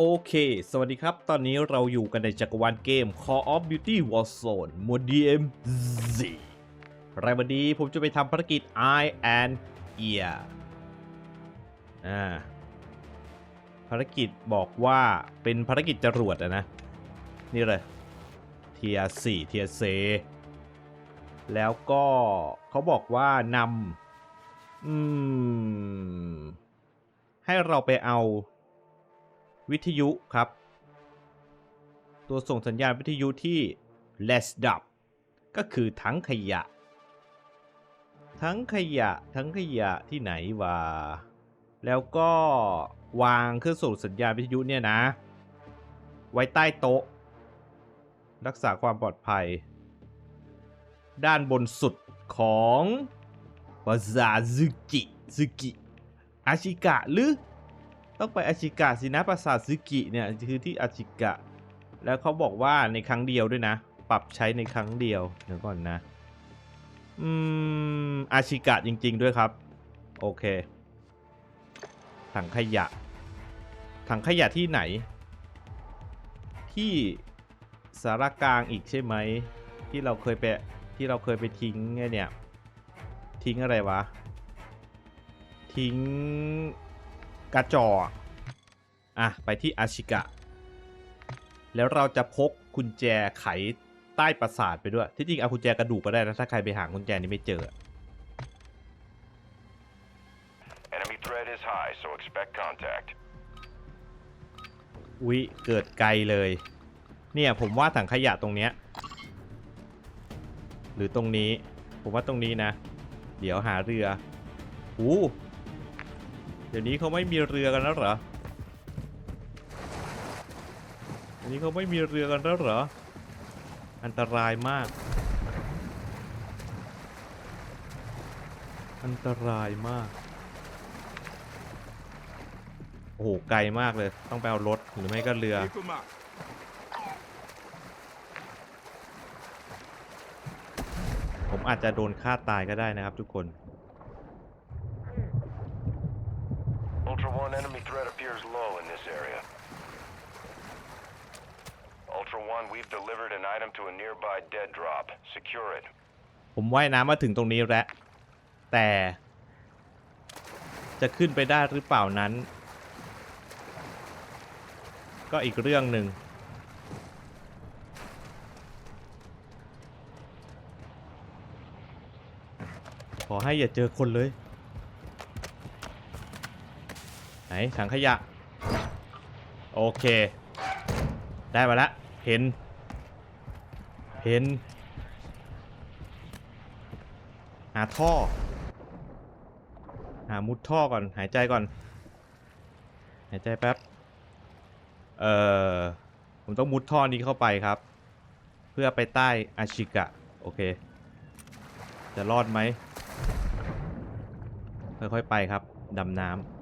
โอเค สวัสดีครับ ตอนนี้เราอยู่กันในจักรวาลเกม Call of Duty Warzone มวด DMZ รายวันนี้ผมจะไปทำภารกิจ Eye and Ear อ่า ภารกิจบอกว่าเป็นภารกิจจรวดนะ นี่เลยเทียสี่เทียเซแล้วก็เขาบอกว่านำอืม ให้เราไปเอา วิทยุครับ ตัวส่งสัญญาณวิทยุที่ less ดับก็คือทั้งขยะ ทั้งขยะทั้งขยะที่ไหนวะแล้วก็วางเครื่องส่งสัญญาณวิทยุเนี่ยนะ ไว้ใต้โต๊ะ รักษาความปลอดภัย ด้านบนสุดของบาซาซึกิซึกิอาชิกะหรือ ต้องไปอาชิกะสินะปราสาทซึกิเนี่ยคือที่อาชิกะ แล้วเขาบอกว่าในครั้งเดียวด้วยนะ ปรับใช้ในครั้งเดียวเดี๋ยวก่อนนะอืมอาชิกะจริง ๆ ด้วยครับ โอเค ถังขยะ ถังขยะที่ไหน ที่สารกลางอีกใช่ไหมที่เราเคยไปที่เราเคยไปทิ้งไงเนี่ยทิ้งอะไรวะ ทิ้ง กระจออะไปที่อาชิกะ แล้วเราจะพกกุญแจไขใต้ปราสาทไปด้วย ที่จริงเอากุญแจกระดูกก็ได้นะ ถ้าใครไปหากุญแจนี้ไม่เจอ Enemy threat is high, so expect contact. อุ๊ยเกิดไกลเลย เนี่ยผมว่าถังขยะตรงเนี้ย หรือตรงนี้ ผมว่าตรงนี้นะ เดี๋ยวหาเรืออู้ เดี๋ยวนี้เขาไม่มีเรือกันแล้วเหรอเดี๋ยวนี้เขาไม่มีเรือกันแล้วเหรอ อันตรายมาก อันตรายมาก โอ้โห ไกลมากเลย ต้องไปเอารถหรือไม่ก็เรือ ผมอาจจะโดนฆ่าตายก็ได้นะครับทุกคน Ultra One enemy threat appears low in this area. Ultra One, we've delivered an item to a nearby dead drop. Secure it. ผมว่ายน้ำมาถึงตรงนี้แล้ว แต่ จะขึ้นไปได้หรือเปล่านั้น ก็อีกเรื่องหนึ่ง ขอให้อย่าเจอคนเลย ไหนถังขยะ โอเค ได้มาแล้วเห็น เห็น หาท่อ หามุดท่อก่อน หายใจก่อน หายใจแป๊บ เอ่อ ผมต้องมุดท่อนี้เข้าไปครับ เพื่อไปใต้อาชิกะ โอเค จะรอดไหมค่อยๆไปครับ ดำน้ำ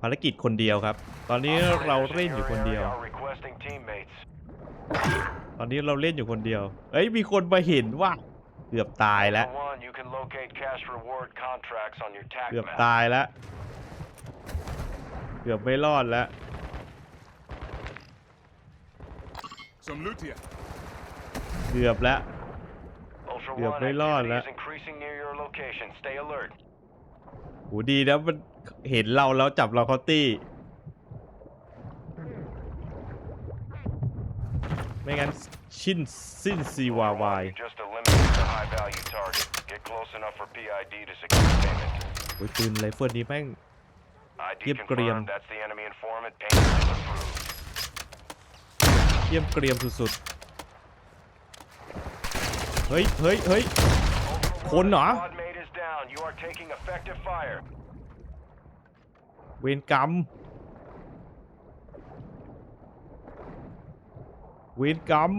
ภารกิจคนเดียวครับ ตอนนี้เราเล่นอยู่คนเดียว Are requesting teammates. ตอนนี้เราเล่นอยู่คนเดียว เอ้ยมีคนมาเห็นว่าเกือบตายแล้ว Ultra One, you can locate cash reward contracts on your TAC เกือบ map. ตายแล้ว เกือบไม่รอดแล้ว Some loot here. เกือบแล้ว Ultra เกือบ One, ไม่รอด activity แล้ว is increasing near your location. Stay alert. โหดีนะมัน เห็นเราแล้วจับเราเขาตี้ ไม่งั้นชินสิ้นซีวาวาย You just eliminated the high value target. Get close enough for PID to secure payment. โอ้ยปืนไรเฟิลนี้แม่ง ID Yep, Graham. confirmed. That's the enemy informant. Payment is approved. เยี่ยมเกรียมสุดๆ เฮ้ย เฮ้ย เฮ้ย Ultra Khốn One, hả? squad mate is down. You are taking effective fire. เวรกรรม เวรกรรม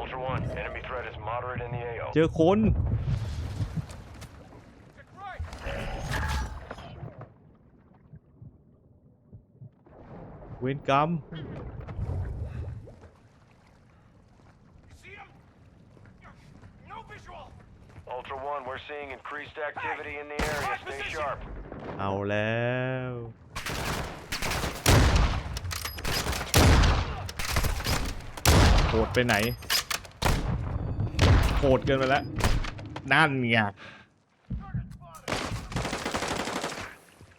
Ultra One, enemy threat is moderate in the AO. เจอคน เวรกรรม See him? No visual. Ultra One, we're seeing increased activity in the area. Stay sharp. เอาแล้ว โหดไปไหน โหดเกินไปแล้ว นั่นไง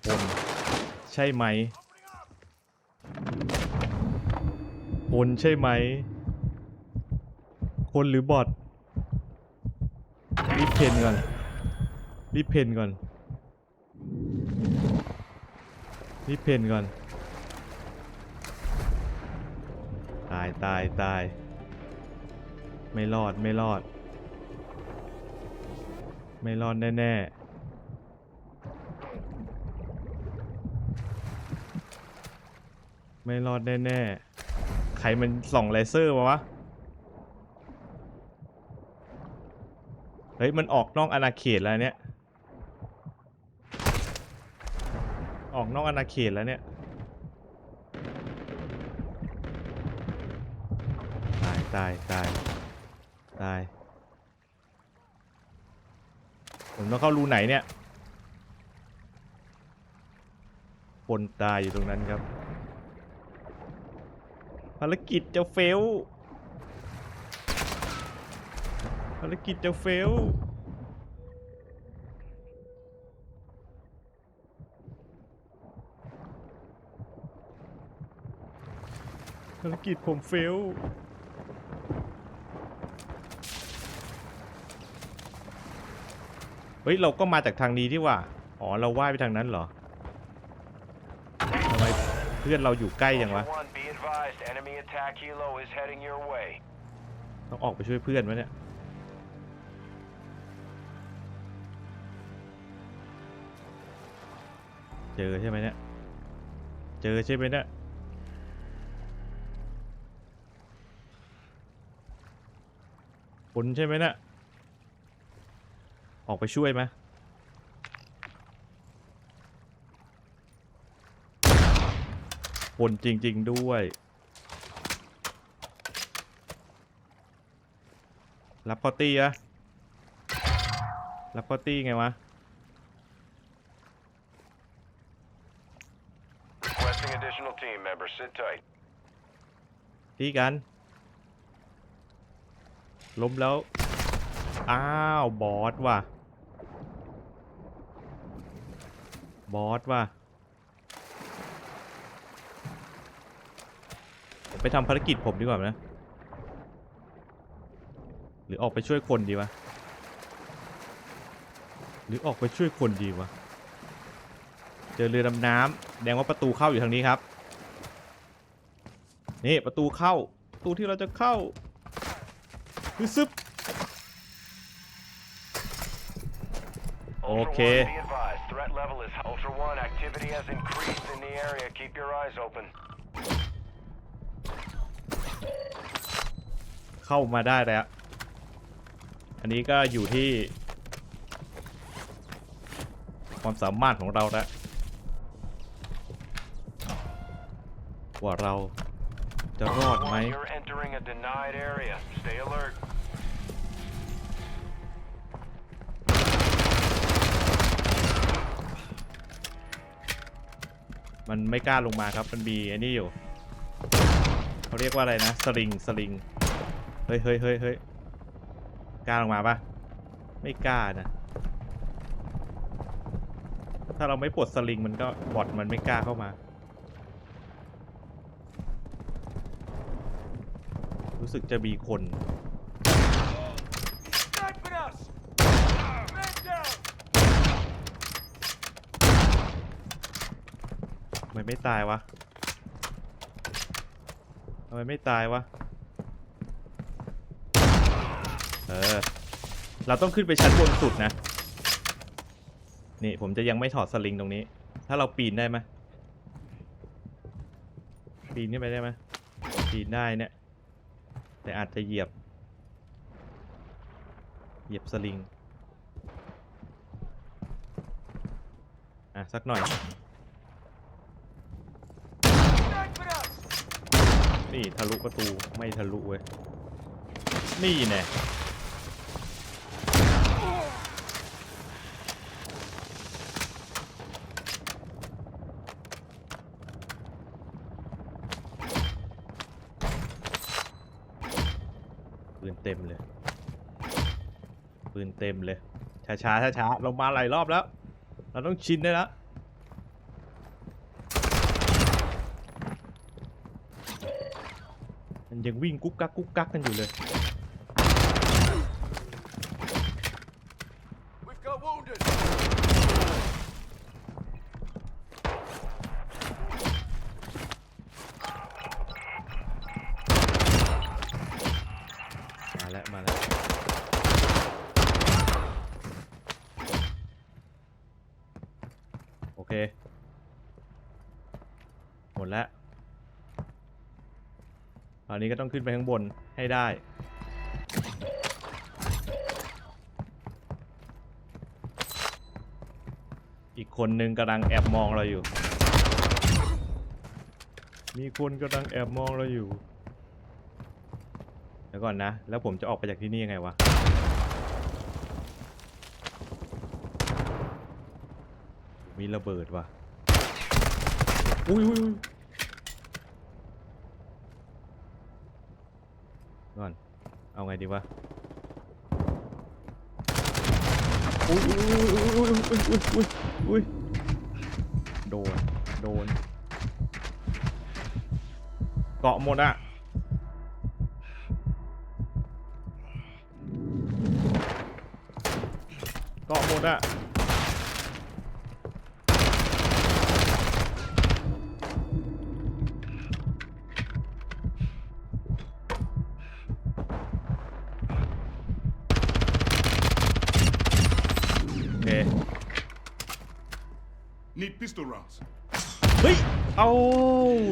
คนใช่ไหมคนใช่ไหม คนหรือบอท เพนก่อน รีบเพนก่อน รีบเพนก่อน ตายตายตาย ไม่รอดไม่รอด ไม่รอดแน่ๆไม่รอดแน่ๆ ใครมันส่องเลเซอร์มาวะ เฮ้ยมันออกนอกอาณาเขตแล้วเนี่ย ออกนอกอาณาเขตแล้วเนี่ยตายตายตายตายผมต้องเข้ารูไหนเนี่ยคนตายอยู่ตรงนั้นครับ ภารกิจจะเฟล ภารกิจจะเฟลภารกิจผมเฟลเฮ้ย เราก็มาจากทางนี้ที่ว่า อ๋อ เราว่ายไปทางนั้นเหรอทำไมเพื่อนเราอยู่ใกล้ยังวะ Ultra One, be advised, enemy attack helo is heading your way. ต้องออกไปช่วยเพื่อนวะเนี่ย เจอใช่ไหมเนี่ย เจอใช่ไหมเนี่ย คนใช่ไหมเนี่ย ออกไปช่วยไหมคนจริง ๆ ด้วย รับพอตี้อะรับพอตี้ไงวะ tight. ตีกัน ล้มแล้ว อ้าว บอสว่ะ บอสว่ะไปทำภารกิจผมดีกว่านะ หรือออกไปช่วยคนดีวะ หรือออกไปช่วยคนดีวะ เจอเรือดำน้ำแดงว่าประตูเข้าอยู่ทางนี้ครับ นี่ประตูเข้าประตูที่เราจะเข้าคือซึบ Ultra Okay. One, be advised, threat level is Ultra One. Activity has increased in the area. Keep your eyes open. เข้ามาได้แล้ว อันนี้ก็อยู่ที่ ความสามารถของเราแล้วว่าเรา จะรอด Ultra ไหม One, you're entering a denied area. Stay alert. มันไม่กล้าลงมาครับ มันมีไอ้นี่อยู่ เขาเรียกว่าอะไรนะ สลิง สลิง เฮ้ยเฮ้ยเฮ้ยเฮ้ยกล้าลงมาปะไม่กล้านะ ถ้าเราไม่ปลดสลิงมันก็บอทมันไม่กล้าเข้ามา รู้สึกจะมีคน ทำไมไม่ตายวะ ทำไมไม่ตายวะ เออ เราต้องขึ้นไปชั้นบนสุดนะ นี่ผมจะยังไม่ถอดสลิงตรงนี้ ถ้าเราปีนได้ไหมปีนขึ้นไปได้ไหมปีนได้เนี่ย แต่อาจจะเหยียบ เหยียบสลิง อะ สักหน่อย นี่ ทะลุประตูไม่ทะลุเว้ย นี่แน่ ปืน เต็มเลย ปืนเต็มเลย ช้าช้าช้าช้าๆเรามาหลายรอบแล้ว เราต้องชินได้แล้วมันยังวิ่งกุ๊กกักกุ๊กกักกันอยู่เลย We've got wounded. มาแล้ว มาแล้ว โอเค หมดแล้ว ตอนนี้ก็ต้องขึ้นไปข้างบนให้ได้ อีกคนนึงกำลังแอบมองเราอยู่ มีคนกำลังแอบมองเราอยู่เดี๋ยวก่อนนะ แล้วผมจะออกไปจากที่นี่ยังไงวะ มีระเบิดว่ะ อุ้ยอุ้ยอุ้ยก่อน เอาไงดีวะอุ้ยอุ้ยอุ้ยอุ้ยอุ้ยอุ้ยอุ้ยโดน โดน เกาะหมดอะเกาะหมดอะ เอา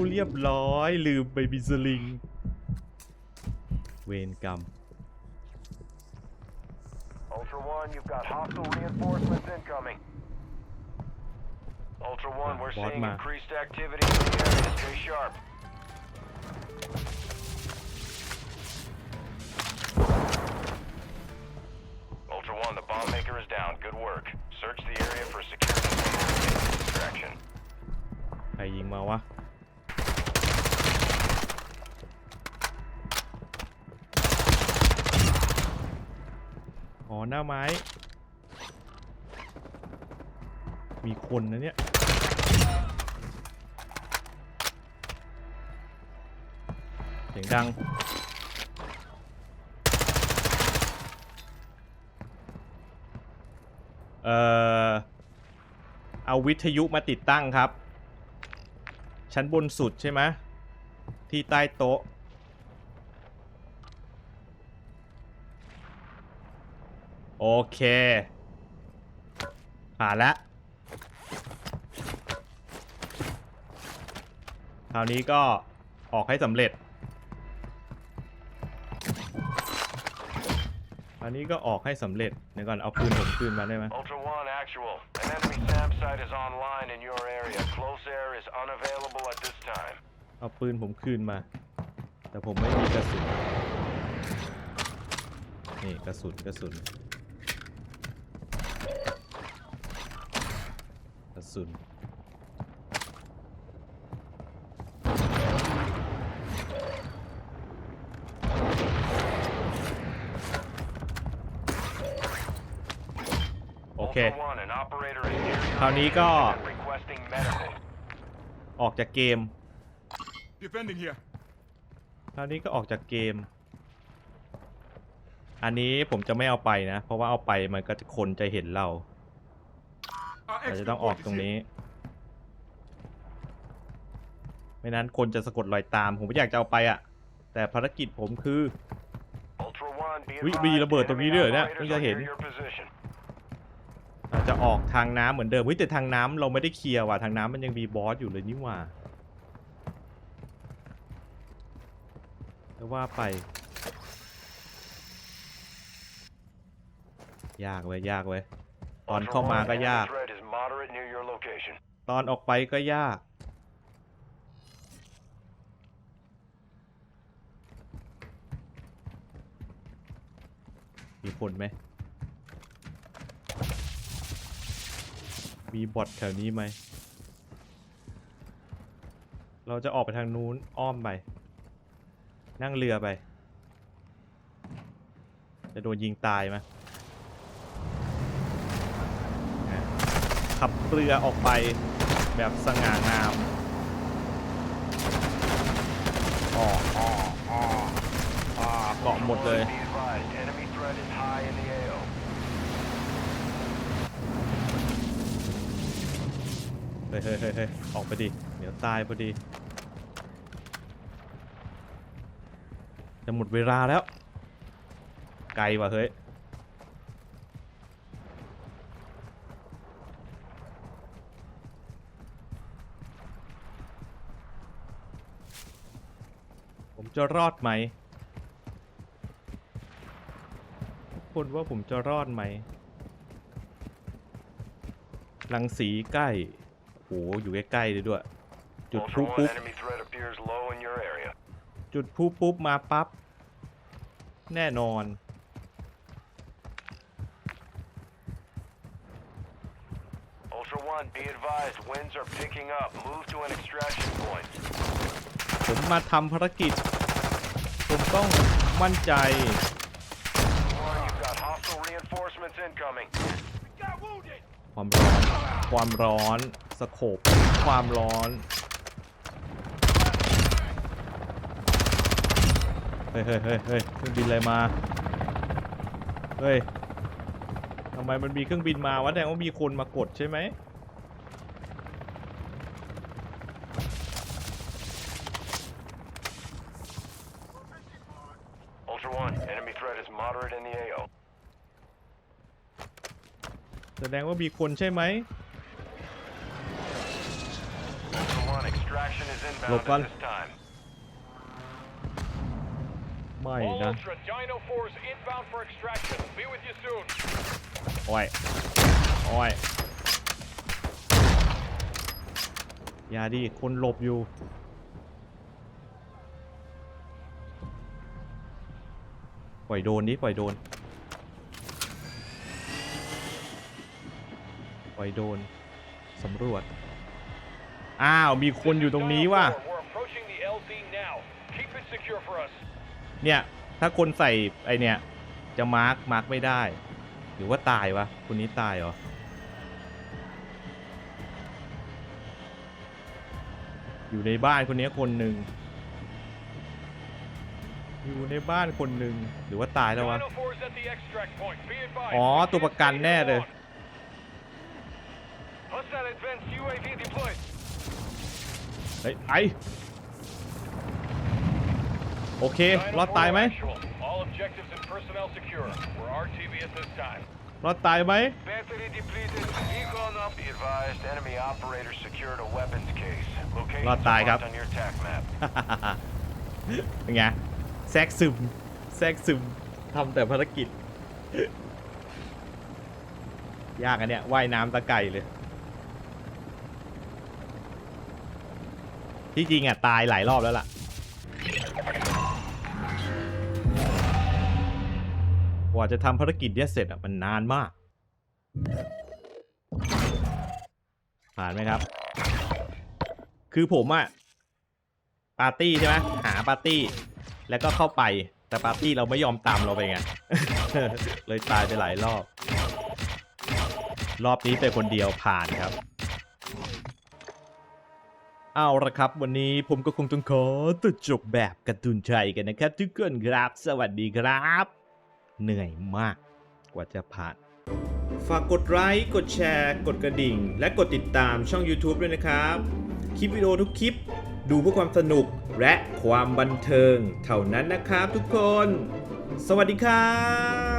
เรียบร้อย ลืมไปบิสลิง เวรกรรม Ultra One, you've got hostile reinforcements incoming. Ultra One, we're Bot seeing ma. increased activity in the area. Stay sharp. Ultra One, the bomb maker is down. Good work. Search the area for security and distraction. ใครยิงมาวะอ๋อหน้าไม้ มีคนนะเนี่ยเสียงดังเอ่อเอาวิทยุมาติดตั้งครับ ชั้นบนสุดใช่ไหมที่ใต้โต๊ะ โอเคผ่านแล้วคราวนี้ก็ออกให้สำเร็จคราวนี้ก็ออกให้สำเร็จ เดี๋ยวก่อนเอาปืนผมคืนมาได้ไหม Ultra One, actual. An enemy Satellite is online in your area. Close air is unavailable at this time. เอาปืนผมคืนมา แต่ผมไม่มีกระสุน นี่กระสุนกระสุน กระสุน เค Ultra One, an operator is near your คราวนี้ก็ location and requesting medical. ออกจากเกม Defending here. คราวนี้ก็ออกจากเกม อันนี้ผมจะไม่เอาไปนะ เพราะว่าเอาไปมันก็จะคนจะเห็นเรา Our เราจะ exfil ต้องออก point ตรง is นี้ here. ไม่นั้นคนจะสะกดรอยตาม ผมไม่อยากจะเอาไปอะแต่ภารกิจผมคือ Ultra One, be อุ๊ย advised, มีระเบิดตรงนี้ enemy ด้วยเหรอเนี่ย operators เพิ่งจะ are เห็น near your position. เรา จะออกทางน้ำเหมือนเดิมเฮ้ยแต่ทางน้ำเราไม่ได้เคลียร์ว่ะทางน้ำมันยังมีบอสอยู่เลยนี่หว่าแต่ว่าไป ยากเว้ยยากเว้ยตอนเข้ามาก็ยาก ตอนออกไปก็ยาก มีคนไหม มีบอทแถวนี้ไหม เราจะออกไปทางนู้นอ้อมไป นั่งเรือไป จะโดนยิงตายไหมขับเรือออกไปแบบสง่างามอ๋ออ๋ออ๋ออ่าเกาะหมดเลย Be advised, enemy threat is high in the AO. เฮ้ยเฮ้ยเฮ้ยออกไปดิ เดี๋ยวตายพอดี จะหมดเวลาแล้ว ไกลว่ะเฮ้ย ผมจะรอดไหมคนว่าผมจะรอดไหมรังสีใกล้ โอ้โหอยู่ใกล้ๆเลยด้วย จุดพลุ Ultra ปุ๊บ One, enemy threat appears low in your area. จุดพลุปุ๊บมาปั๊บ แน่นอน Ultra One, be advised, winds are picking up. Move to an extraction point. ผมมาทำภารกิจ ผมต้องมั่นใจ One, ความร้อน ความร้อน สโคปความร้อน เฮ้ยเฮ้ยเฮ้ยเฮ้ยเครื่องบินอะไรมา เฮ้ยทำไมมันมีเครื่องบินมาวะแสดงว่ามีคนมากดใช่ไหม Ultra One, enemy threat is moderate in the AO. แสดงว่ามีคนใช่ไหม Ultra One, extraction is inbound Look, at one. this time. ไม่ All นะ Ultra, Dino 4 is inbound for extraction. Be with you soon. โอ้ยโอ้ยอย่าดิคนหลบอยู่ ปล่อยโดนดิปล่อยโดน ปล่ อยโดนสำรวจ อ้าว มีคนอยู่ตรงนี้ว่ะ เนี่ย ถ้าคนใส่ไอเนี่ย จะมาร์กมาร์กไม่ได้ หรือว่าตายวะคนนี้ตายเหรอ อยู่ในบ้านคนนี้คนหนึ่งอยู่ในบ้านคนหนึ่งหรือว่าตายแล้ววะ อ๋อ ตัวประกันแน่เลย Hostile advanced UAV deployed. เฮ้ยไอโอเค Dino รอดตายไหม4 actual. All objectives and personnel secure. We're RTV at this time. รอดตายไหม Battery depleted. Beacon up. Be advised, enemy operator secured a weapons case. Location รอดตายครับ on your attack map. เป็นไงแทรกซึมแทรกซึมทำแต่ภารกิจ ยากอันเนี้ยว่ายน้ำตะไก่เลย ที่จริงอะตายหลายรอบแล้วล่ะ กว่าจะทำภารกิจเนี้ยเสร็จอะมันนานมาก ผ่านไหมครับ คือผมอะปาร์ตี้ใช่ไหมหาปาร์ตี้ แล้วก็เข้าไปแต่ปาร์ตี้เราไม่ยอมตามเราไปไง เลยตายไปหลายรอบ รอบนี้ไปคนเดียวผ่านครับ เอาละครับ วันนี้ผมก็คงต้องขอตัดจบแบบการ์ตูนใจกันนะครับ ทุกคนครับ สวัสดีครับ เหนื่อยมากกว่าจะผ่าน ฝากกดไลค์กดแชร์ กดกระดิ่ง และกดติดตามช่อง YouTube ด้วยนะครับ คลิปวิดีโอทุกคลิป ดูเพื่อความสนุกและความบันเทิง เท่านั้นนะครับทุกคน สวัสดีครับ